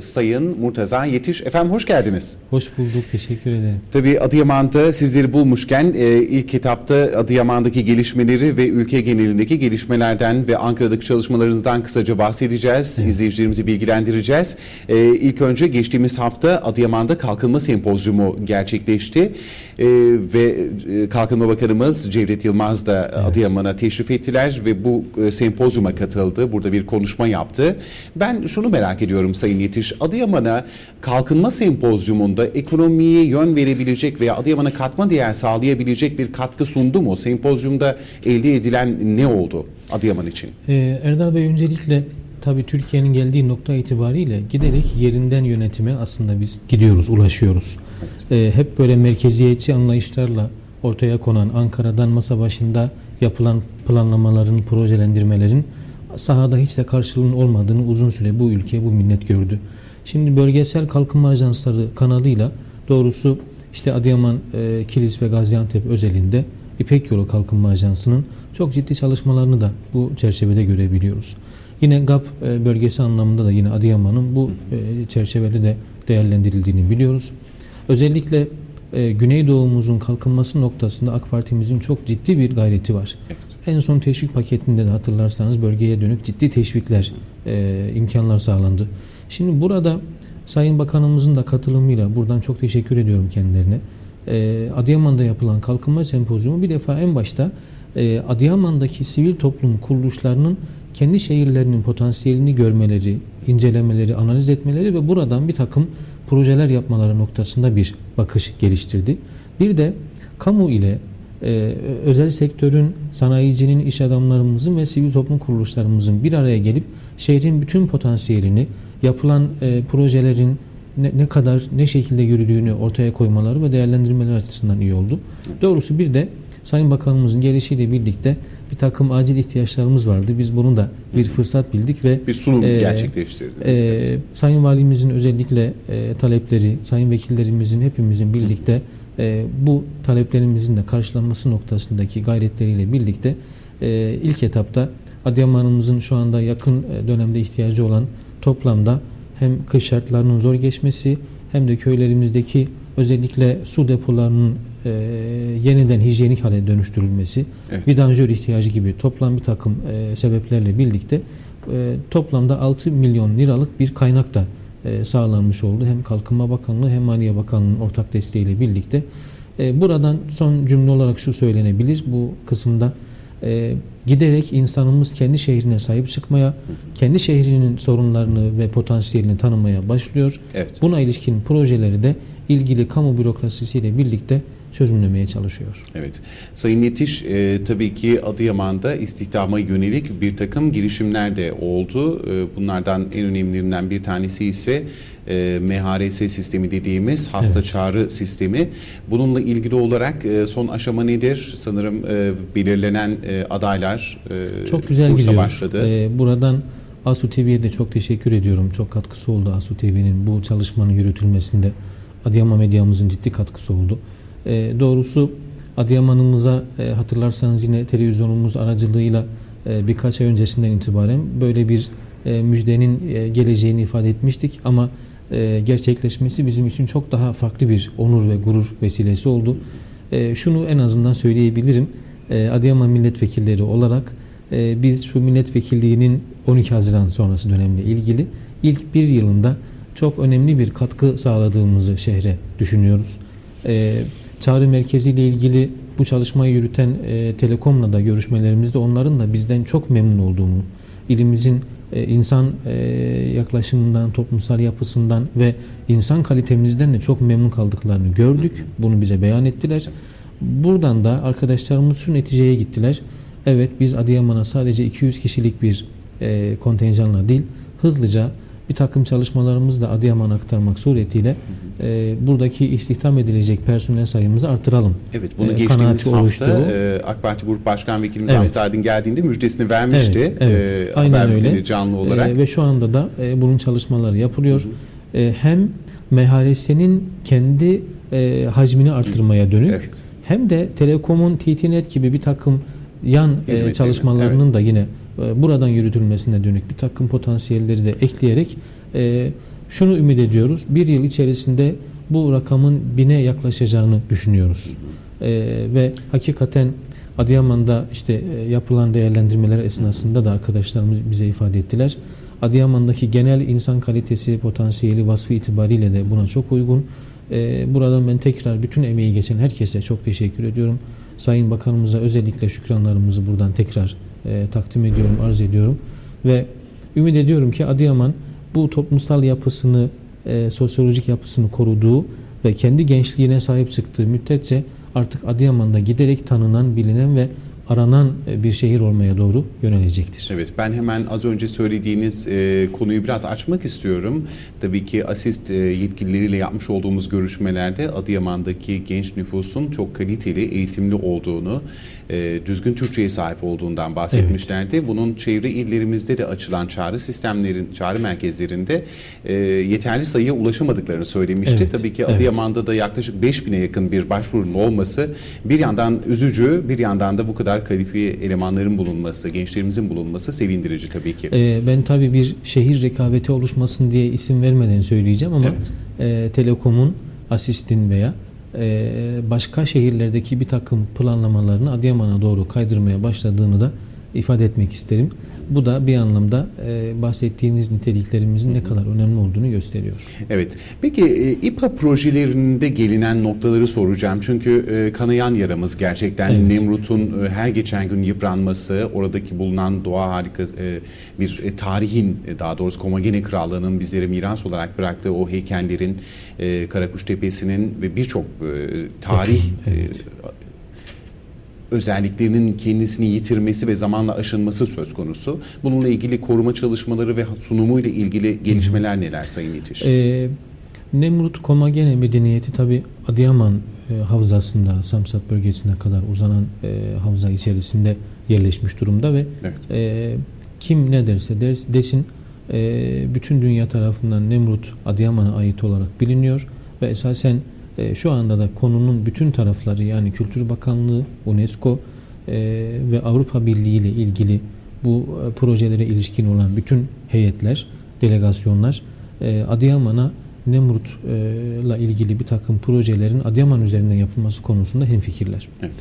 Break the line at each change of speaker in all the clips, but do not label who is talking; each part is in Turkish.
Sayın Murtaza Yetiş. Efendim hoş geldiniz.
Hoş bulduk, teşekkür ederim.
Tabii Adıyaman'da sizleri bulmuşken e, ilk etapta Adıyaman'daki gelişmeleri ve ülke genelindeki gelişmelerden ve Ankara'daki çalışmalarınızdan kısaca bahsedeceğiz. İzleyicilerimizi bilgilendireceğiz. E, ilk önce geçtiğimiz hafta Adıyaman'da Kalkınma Sempozyumu gerçekleşti. E, ve e, Kalkınma Bakanımız Cevdet Yılmaz da Adıyaman'a teşrif ettiler ve bu e, sempozyuma katıldı. Burada bir konuşma yaptı. Ben şunu merak ediyorum Sayın Yetiş. Adıyaman'a Kalkınma Sempozyumunda ekonomiye yön verebilecek veya Adıyaman'a katma değer sağlayabilecek bir katkı sundu mu? Sempozyumda elde edilen ne oldu Adıyaman için?
Ee, Erdal Bey öncelikle tabii Türkiye'nin geldiği nokta itibariyle giderek yerinden yönetime aslında biz gidiyoruz, ulaşıyoruz. Ee, hep böyle merkeziyetçi anlayışlarla ortaya konan Ankara'dan masa başında yapılan planlamaların, projelendirmelerin sahada hiç de karşılığının olmadığını uzun süre bu ülke, bu millet gördü. Şimdi bölgesel kalkınma ajansları kanalıyla doğrusu işte Adıyaman, e, Kilis ve Gaziantep özelinde İpek Yolu Kalkınma Ajansı'nın çok ciddi çalışmalarını da bu çerçevede görebiliyoruz. Yine GAP e, bölgesi anlamında da yine Adıyaman'ın bu e, çerçevede de değerlendirildiğini biliyoruz. Özellikle Güneydoğumuzun kalkınması noktasında AK Parti'mizin çok ciddi bir gayreti var. En son teşvik paketinde de hatırlarsanız bölgeye dönük ciddi teşvikler, imkanlar sağlandı. Şimdi burada Sayın Bakanımızın da katılımıyla buradan çok teşekkür ediyorum kendilerine. E, Adıyaman'da yapılan kalkınma sempozyumu bir defa en başta e, Adıyaman'daki sivil toplum kuruluşlarının kendi şehirlerinin potansiyelini görmeleri, incelemeleri, analiz etmeleri ve buradan bir takım projeler yapmaları noktasında bir bakış geliştirdi. Bir de kamu ile e, özel sektörün, sanayicinin, iş adamlarımızın ve sivil toplum kuruluşlarımızın bir araya gelip şehrin bütün potansiyelini, yapılan e, projelerin ne, ne kadar, ne şekilde yürüdüğünü ortaya koymaları ve değerlendirmeleri açısından iyi oldu. Doğrusu bir de Sayın Bakanımızın gelişiyle birlikte bir takım acil ihtiyaçlarımız vardı. Biz bunu da bir fırsat bildik ve
Bir sunum
e,
gerçekleştirdiniz.
e, Sayın Valimizin özellikle e, talepleri, Sayın Vekillerimizin hepimizin birlikte e, bu taleplerimizin de karşılanması noktasındaki gayretleriyle birlikte e, ilk etapta Adıyaman'ımızın şu anda yakın e, dönemde ihtiyacı olan toplamda hem kış şartlarının zor geçmesi hem de köylerimizdeki özellikle su depolarının e, yeniden hijyenik hale dönüştürülmesi,
Evet.
vidanjör ihtiyacı gibi toplam bir takım e, sebeplerle birlikte e, toplamda 6 milyon liralık bir kaynak da e, sağlanmış oldu. Hem Kalkınma Bakanlığı hem Maliye Bakanlığı'nın ortak desteğiyle birlikte. E, buradan son cümle olarak şu söylenebilir bu kısımda. E, giderek insanımız kendi şehrine sahip çıkmaya, kendi şehrinin sorunlarını ve potansiyelini tanımaya başlıyor.
Evet.
Buna ilişkin projeleri de ilgili kamu bürokrasisiyle birlikte çözümlemeye çalışıyor.
Evet. Sayın Yetiş e, tabii ki Adıyaman'da istihdama yönelik bir takım girişimler de oldu. E, bunlardan en önemlilerinden bir tanesi ise e, MHRS sistemi dediğimiz hasta
Evet.
çağrı sistemi. Bununla ilgili olarak e, son aşama nedir? Sanırım e, belirlenen e, adaylar e,
Çok güzel
kursa
gidiyor.
başladı.
Ee, buradan ASU TV'ye de çok teşekkür ediyorum. Çok katkısı oldu ASU TV'nin bu çalışmanın yürütülmesinde. Adıyaman medyamızın ciddi katkısı oldu. Ee, doğrusu Adıyaman'ımıza e, hatırlarsanız yine televizyonumuz aracılığıyla e, birkaç ay öncesinden itibaren böyle bir e, müjdenin e, geleceğini ifade etmiştik ama e, gerçekleşmesi bizim için çok daha farklı bir onur ve gurur vesilesi oldu. E, şunu en azından söyleyebilirim. E, Adıyaman milletvekilleri olarak e, biz şu milletvekilliğinin 12 Haziran sonrası dönemle ilgili ilk bir yılında çok önemli bir katkı sağladığımızı şehre düşünüyoruz. E, çağrı merkezi ile ilgili bu çalışmayı yürüten e, Telekom'la da görüşmelerimizde onların da bizden çok memnun olduğunu, ilimizin e, insan e, yaklaşımından, toplumsal yapısından ve insan kalitemizden de çok memnun kaldıklarını gördük. Bunu bize beyan ettiler. Buradan da arkadaşlarımız şu neticeye gittiler. Evet biz Adıyaman'a sadece 200 kişilik bir e, kontenjanla değil, hızlıca bir takım çalışmalarımızı da Adıyaman'a aktarmak suretiyle e, buradaki istihdam edilecek personel sayımızı artıralım.
Evet bunu
e,
geçtiğimiz hafta
oluştu.
e, AK Parti Grup Başkan Vekilimiz
Evet.
Ahmet Aydın geldiğinde müjdesini vermişti.
Evet, evet.
E,
Aynen öyle.
canlı olarak.
Ee, ve şu anda da e, bunun çalışmaları yapılıyor. Ee, hem MHRS'nin kendi e, hacmini arttırmaya dönük
Evet.
hem de Telekom'un TTNet gibi bir takım yan e, çalışmalarının
evet.
da yine e, buradan yürütülmesine dönük bir takım potansiyelleri de ekleyerek e, şunu ümit ediyoruz. Bir yıl içerisinde bu rakamın bine yaklaşacağını düşünüyoruz. Ee, ve hakikaten Adıyaman'da işte e, yapılan değerlendirmeler esnasında da arkadaşlarımız bize ifade ettiler. Adıyaman'daki genel insan kalitesi, potansiyeli, vasfı itibariyle de buna çok uygun. Buradan ben tekrar bütün emeği geçen herkese çok teşekkür ediyorum. Sayın Bakanımıza özellikle şükranlarımızı buradan tekrar e, takdim ediyorum, arz ediyorum. Ve ümit ediyorum ki Adıyaman bu toplumsal yapısını, e, sosyolojik yapısını koruduğu ve kendi gençliğine sahip çıktığı müddetçe artık Adıyaman'da giderek tanınan, bilinen ve aranan e, bir şehir olmaya doğru yönelecektir.
Evet, ben hemen az önce söylediğiniz e, konuyu biraz açmak istiyorum. Tabii ki asist e, yetkilileriyle yapmış olduğumuz görüşmelerde Adıyaman'daki genç nüfusun çok kaliteli, eğitimli olduğunu, e, düzgün Türkçe'ye sahip olduğundan bahsetmişlerdi. Bunun çevre illerimizde de açılan çağrı sistemlerin, çağrı merkezlerinde e, yeterli sayıya ulaşamadıklarını söylemişti.
Evet,
Tabii ki
evet.
Adıyaman'da da yaklaşık 5000'e yakın bir başvurunun olması bir yandan üzücü, bir yandan da bu kadar kalifiye elemanların bulunması, gençlerimizin bulunması sevindirici tabii ki.
Ee, ben tabii bir şehir rekabeti oluşmasın diye isim vermeden söyleyeceğim ama
Evet.
e, Telekom'un, Asist'in veya e, başka şehirlerdeki bir takım planlamalarını Adıyaman'a doğru kaydırmaya başladığını da ifade etmek isterim. Bu da bir anlamda e, bahsettiğiniz niteliklerimizin ne kadar önemli olduğunu gösteriyor.
Evet. Peki e, İPA projelerinde gelinen noktaları soracağım. Çünkü e, kanayan yaramız gerçekten
Evet.
Nemrut'un e, her geçen gün yıpranması, oradaki bulunan doğa harika e, bir e, tarihin e, daha doğrusu Komagene Krallığı'nın bizlere miras olarak bıraktığı o heykellerin, e, Karakuş Tepesi'nin ve birçok e, tarih e, özelliklerinin kendisini yitirmesi ve zamanla aşınması söz konusu. Bununla ilgili koruma çalışmaları ve sunumuyla ilgili gelişmeler neler Sayın Yetiş?
Ee, Nemrut Komagene medeniyeti tabi Adıyaman e, havzasında Samsat bölgesine kadar uzanan e, havza içerisinde yerleşmiş durumda ve
Evet.
e, kim ne derse ders- desin e, bütün dünya tarafından Nemrut Adıyaman'a ait olarak biliniyor ve esasen e, şu anda da konunun bütün tarafları yani Kültür Bakanlığı, UNESCO e, ve Avrupa Birliği ile ilgili bu e, projelere ilişkin olan bütün heyetler, delegasyonlar e, Adıyaman'a Nemrut'la ilgili bir takım projelerin Adıyaman üzerinden yapılması konusunda hemfikirler.
Evet.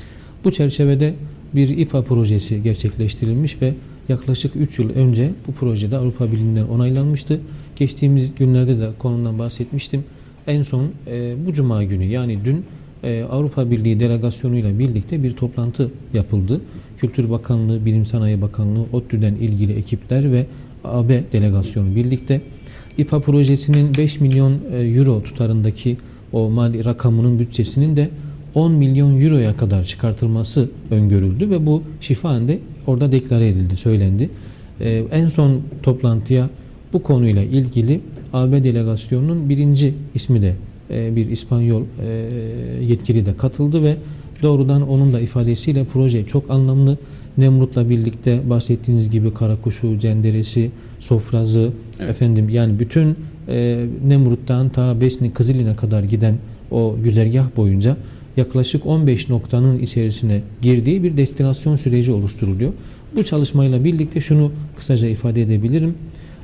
Bu çerçevede bir İPA projesi gerçekleştirilmiş ve yaklaşık 3 yıl önce bu projede Avrupa Birliği'nden onaylanmıştı. Geçtiğimiz günlerde de konumdan bahsetmiştim. En son e, bu cuma günü yani dün e, Avrupa Birliği delegasyonuyla birlikte bir toplantı yapıldı. Kültür Bakanlığı, Bilim Sanayi Bakanlığı, ODTÜ'den ilgili ekipler ve AB delegasyonu birlikte İPA projesinin 5 milyon e, euro tutarındaki o mali rakamının bütçesinin de 10 milyon euroya kadar çıkartılması öngörüldü ve bu şifaen de orada deklare edildi, söylendi. Ee, en son toplantıya bu konuyla ilgili AB delegasyonunun birinci ismi de e, bir İspanyol e, yetkili de katıldı ve doğrudan onun da ifadesiyle proje çok anlamlı. Nemrut'la birlikte bahsettiğiniz gibi Karakuşu, Cenderesi, Sofrazı,
Evet.
efendim yani bütün e, Nemrut'tan ta Besni, Kızılin'e kadar giden o güzergah boyunca yaklaşık 15 noktanın içerisine girdiği bir destinasyon süreci oluşturuluyor. Bu çalışmayla birlikte şunu kısaca ifade edebilirim.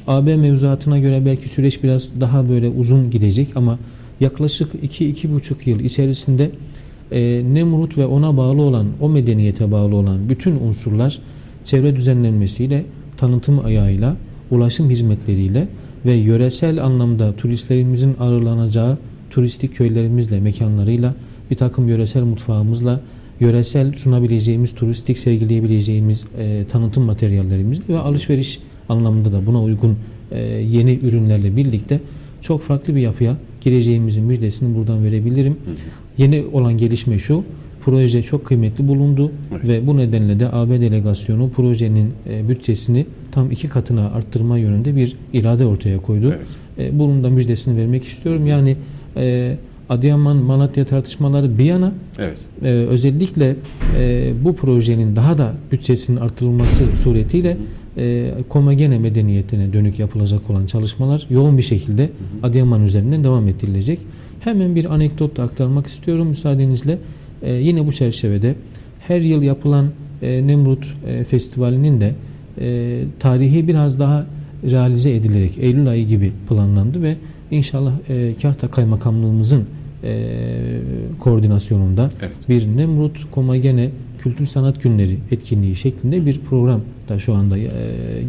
AB mevzuatına göre belki süreç biraz daha böyle uzun gidecek ama yaklaşık 2-2,5 yıl içerisinde e, Nemrut ve ona bağlı olan, o medeniyete bağlı olan bütün unsurlar çevre düzenlenmesiyle, tanıtım ayağıyla, ulaşım hizmetleriyle ve yöresel anlamda turistlerimizin ağırlanacağı turistik köylerimizle, mekanlarıyla, bir takım yöresel mutfağımızla, yöresel sunabileceğimiz, turistik sergileyebileceğimiz e, tanıtım materyallerimizle ve alışveriş anlamında da buna uygun e, yeni ürünlerle birlikte çok farklı bir yapıya gireceğimizin müjdesini buradan verebilirim. Yeni olan gelişme şu, proje çok kıymetli bulundu
Evet.
ve bu nedenle de AB delegasyonu projenin e, bütçesini tam iki katına arttırma yönünde bir irade ortaya koydu.
Evet.
E, bunun da müjdesini vermek istiyorum. Yani e, Adıyaman Malatya tartışmaları bir yana
Evet.
e, özellikle e, bu projenin daha da bütçesinin artırılması suretiyle e, Komagene medeniyetine dönük yapılacak olan çalışmalar yoğun bir şekilde Adıyaman üzerinden devam ettirilecek. Hemen bir anekdot da aktarmak istiyorum müsaadenizle. E, yine bu çerçevede her yıl yapılan e, Nemrut e, Festivali'nin de e, tarihi biraz daha realize edilerek Eylül ayı gibi planlandı ve İnşallah e, Kahta Kaymakamlığımızın e, koordinasyonunda
Evet.
bir Nemrut Komagene Kültür Sanat Günleri etkinliği şeklinde bir program da şu anda e,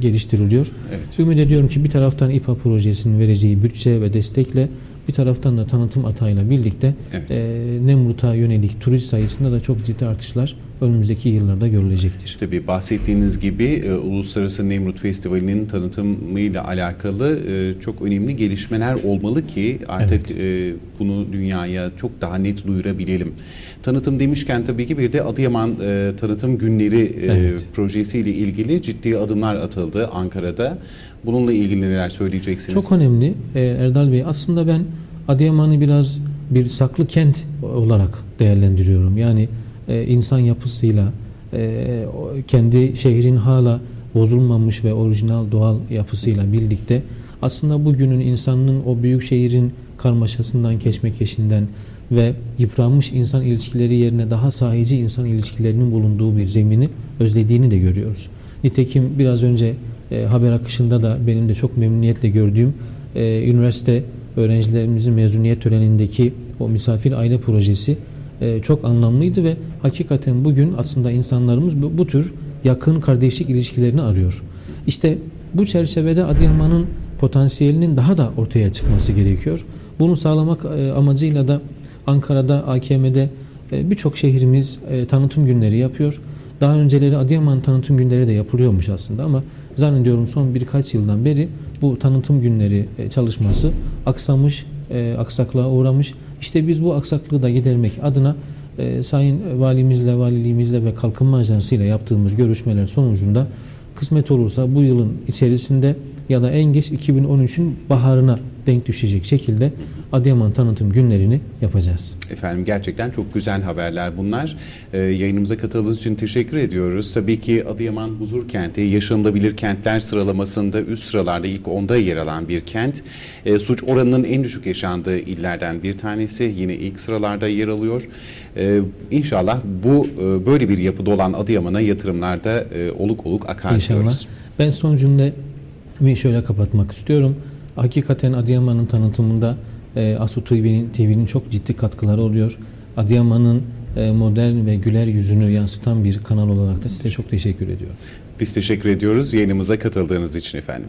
geliştiriliyor.
Evet.
Ümit ediyorum ki bir taraftan İPA projesinin vereceği bütçe ve destekle bir taraftan da tanıtım atağıyla birlikte
Evet.
e, Nemrut'a yönelik turist sayısında da çok ciddi artışlar önümüzdeki yıllarda görülecektir.
Tabii bahsettiğiniz gibi e, Uluslararası Nemrut Festivali'nin tanıtımıyla alakalı e, çok önemli gelişmeler olmalı ki artık e, bunu dünyaya çok daha net duyurabilelim. Tanıtım demişken tabii ki bir de Adıyaman e, Tanıtım Günleri e,
Evet.
projesiyle ilgili ciddi adımlar atıldı Ankara'da. Bununla ilgili neler söyleyeceksiniz?
Çok önemli e, Erdal Bey. Aslında ben Adıyaman'ı biraz bir saklı kent olarak değerlendiriyorum. Yani e, insan yapısıyla e, kendi şehrin hala bozulmamış ve orijinal doğal yapısıyla birlikte aslında bugünün insanının o büyük şehrin karmaşasından, keşmekeşinden ve yıpranmış insan ilişkileri yerine daha sahici insan ilişkilerinin bulunduğu bir zemini özlediğini de görüyoruz. Nitekim biraz önce e, haber akışında da benim de çok memnuniyetle gördüğüm e, üniversite öğrencilerimizin mezuniyet törenindeki o misafir aile projesi e, çok anlamlıydı ve hakikaten bugün aslında insanlarımız bu, bu tür yakın kardeşlik ilişkilerini arıyor. İşte bu çerçevede Adıyaman'ın potansiyelinin daha da ortaya çıkması gerekiyor. Bunu sağlamak e, amacıyla da Ankara'da, AKM'de e, birçok şehrimiz tanıtım günleri yapıyor. Daha önceleri Adıyaman tanıtım günleri de yapılıyormuş aslında ama zannediyorum son birkaç yıldan beri bu tanıtım günleri çalışması aksamış, aksaklığa uğramış. İşte biz bu aksaklığı da gidermek adına e, Sayın Valimizle, Valiliğimizle ve Kalkınma Ajansı ile yaptığımız görüşmeler sonucunda kısmet olursa bu yılın içerisinde ya da en geç 2013'ün baharına denk düşecek şekilde Adıyaman tanıtım günlerini yapacağız.
Efendim gerçekten çok güzel haberler bunlar. Ee, yayınımıza katıldığınız için teşekkür ediyoruz. Tabii ki Adıyaman huzur kenti, yaşanılabilir kentler sıralamasında üst sıralarda ilk onda yer alan bir kent. Ee, suç oranının en düşük yaşandığı illerden bir tanesi. Yine ilk sıralarda yer alıyor. Ee, inşallah bu e, böyle bir yapıda olan Adıyaman'a yatırımlarda e, oluk oluk akar
İnşallah.
diyoruz.
Ben son cümlemi şöyle kapatmak istiyorum. Hakikaten Adıyaman'ın tanıtımında e, Asu TV'nin TV'nin çok ciddi katkıları oluyor. Adıyaman'ın e, modern ve güler yüzünü yansıtan bir kanal olarak da size çok teşekkür ediyorum.
Biz teşekkür ediyoruz yayınımıza katıldığınız için efendim.